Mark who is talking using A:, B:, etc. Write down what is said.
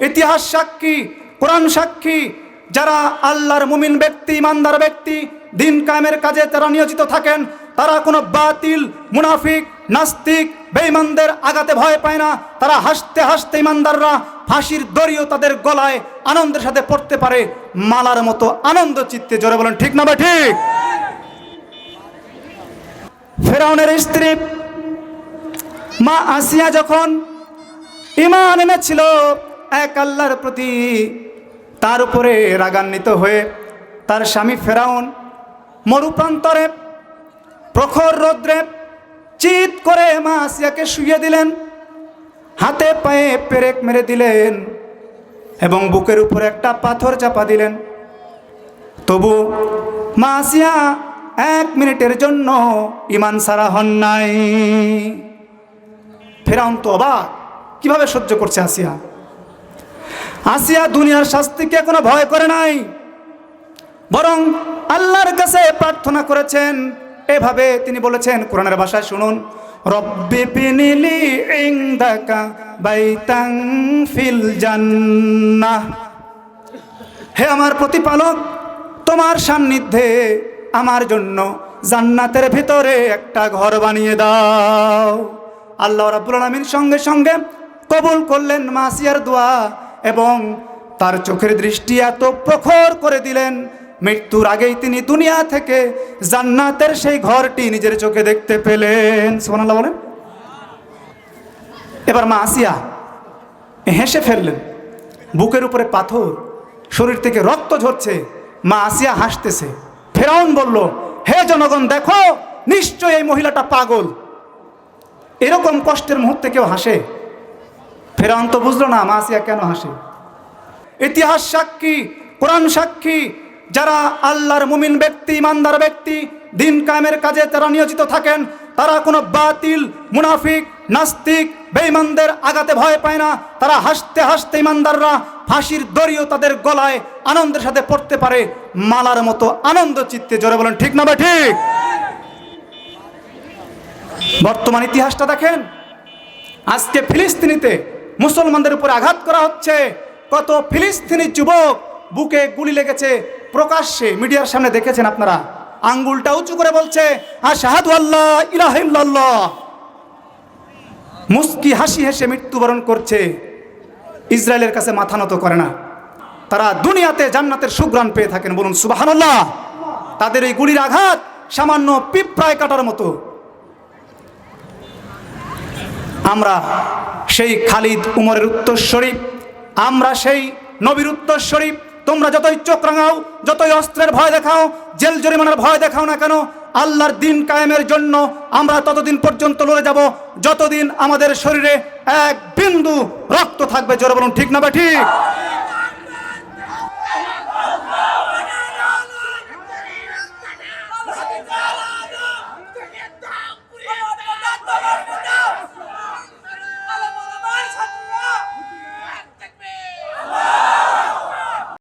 A: ইতিহাস সাক্ষী, কোরআন সাক্ষী, যারা আল্লাহর মুমিন ব্যক্তি, ইমানদার ব্যক্তি, দিন কায়েমের কাজে তারা নিয়োজিত থাকেন, তারা কোনো বাতিল, মুনাফিক, নাস্তিক, বেঈমানদের আগাতে ভয় পায় না, তারা হাসতে হাসতে ইমানদাররা ফাঁসির দড়িও তাদের গলায় আনন্দের সাথে পড়তে পারে, মালার মতো আনন্দ চিত্তে, জোরে বলেন, ঠিক না বা ঠিক? ফেরাউনের স্ত্রী মা আসিয়া যখন ইমান এনেছিল এক আল্লাহর প্রতি তার উপরে রাগান্বিত হয়ে তার স্বামী ফেরাউন মরুপ্রান্তরে প্রখর রৌদ্রে চিৎ করে মা আসিয়াকে শুইয়ে দিলেন। হাতে পায়ে পেরেক মেরে দিলেন এবং বুকের উপরে একটা পাথর চাপা দিলেন। তবু মা আসিয়া এক মিনিটের জন্য ইমান সারা হন নাই। ফেরাউন তো অবাক। কীভাবে সহ্য করছে আসিয়া আসিয়া দুনিয়ার শাস্তিকে কোনো ভয় করে নাই। বরং আল্লাহর কাছে প্রার্থনা করেছেন। এভাবে তিনি বলেছেন, কোরআনের ভাষায় শুনুন, রব্বি পিনিলি ইংদাকা বাইতাং ফিল জান্নাহ। হে আমার প্রতিপালক, তোমার সান্নিধ্যে আমার জন্য জান্নাতের ভিতরে একটা ঘর বানিয়ে দাও। আল্লাহ রাব্বুল আলামিন সঙ্গে সঙ্গে কবুল করলেন মাসিয়ার দোয়া। এবং তার চোখের দৃষ্টি এত প্রখর করে দিলেন, মৃত্যুর আগেই তিনি দুনিয়া থেকে জান্নাতের সেই ঘরটি নিজের চোখে দেখতে পেলেন। সুবহানাল্লাহ বলেন। এবার মা আসিয়া হেসে ফেললেন, বুকের উপরে পাথর, শরীর থেকে রক্ত ঝরছে। মা আসিয়া হাসতেছে। ফেরাউন বলল, হে জনগণ, দেখো নিশ্চয় এই মহিলাটা পাগল। এরকম কষ্টের মুহূর্তে কেউ হাসে। ফেরাউন তো বুঝলো না, মাসিয়া কেন হাসে? ইতিহাস সাক্ষী, কোরআন সাক্ষী, যারা আল্লাহর মুমিন ব্যক্তি, ইমানদার ব্যক্তি, দিন কায়েমের কাজে তারা নিয়োজিত থাকেন, তারা কোনো বাতিল, মুনাফিক, নাস্তিক, বেঈমানদের আগাতে ভয় পায় না, তারা হাসতে হাসতে ইমানদাররা ফাঁসির দড়িও তাদের গলায় আনন্দের সাথে পড়তে পারে, মালার মতো আনন্দ চিত্তে, জোরে বলেন, ঠিক না বা ঠিক? বর্তমান ইতিহাসটা দেখেন, আজকে ফিলিস্তিনিতে মুসলমানদের উপরে আঘাত করা হচ্ছে। কত ফিলিস্তিনি যুবক বুকে গুলি লেগেছে। প্রকাশ্যে মিডিয়ার সামনে দেখেছেন আপনারা। আঙ্গুলটা উঁচু করে বলছে, আশাহাদু আল্লাহ ইলাহিল্লাহ মুস্কি হাসি হেসে মৃত্যুবরণ করছে। ইসরায়েলের কাছে মাথা নত করে না। তারা দুনিয়াতে জান্নাতের সুগ্রাণ পেয়ে থাকেন। বলুন সুবাহান্লাহ তাদের এই গুলির আঘাত সামান্য পিঁপড়ায় কাটার মতো। আমরা সেই খালিদ উমরের উত্তরস্বরী আমরা সেই নবীর উত্তরস্বরী তোমরা যতই চোখ রাঙাও, যতই অস্ত্রের ভয় দেখাও, জেল জরিমানার ভয় দেখাও না কেন, আল্লাহর দিন কায়েমের জন্য আমরা ততদিন পর্যন্ত লড়ে যাব। যতদিন আমাদের শরীরে এক বিন্দু রক্ত থাকবে, জোরে বলুন, ঠিক না বা ঠিক?